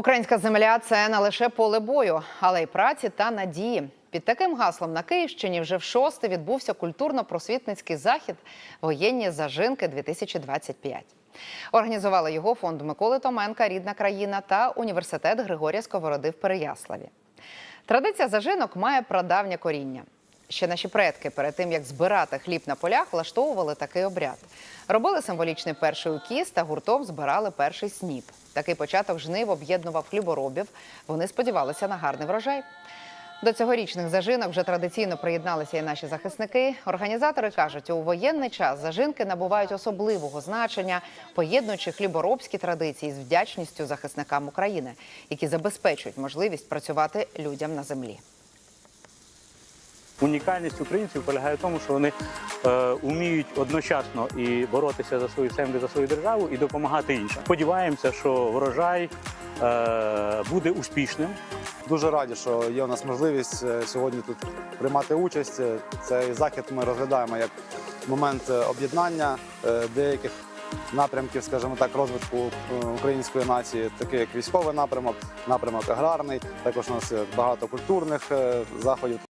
Українська земля це не лише поле бою, але й праці та надії. Під таким гаслом на Київщині вже в шосте відбувся культурно-просвітницький захід Воєнні зажинки 2025 Організували його фонд Миколи Томенка Рідна країна та університет Григорія Сковороди в Переяславі. Традиція зажинок має прадавнє коріння. Ще наші предки перед тим як збирати хліб на полях, влаштовували такий обряд. Робили символічний перший укіс та гуртом збирали перший сніп. Такий початок жнив об'єднував хліборобів. Вони сподівалися на гарний врожай. До цьогорічних зажинок вже традиційно приєдналися і наші захисники. Організатори кажуть, у воєнний час зажинки набувають особливого значення, поєднуючи хліборобські традиції з вдячністю захисникам України, які забезпечують можливість працювати людям на землі. Унікальність українців полягає в тому, що вони е, вміють одночасно і боротися за свою землю, за свою державу, і допомагати іншим. Сподіваємося, що врожай е, буде успішним. Дуже раді, що є у нас можливість е, сьогодні тут приймати участь. Е, Цей захід ми розглядаємо як момент е, об'єднання деяких напрямків, скажімо так, розвитку української нації, такий як військовий напрямок, напрямок аграрний. Також у нас багато культурних заходів.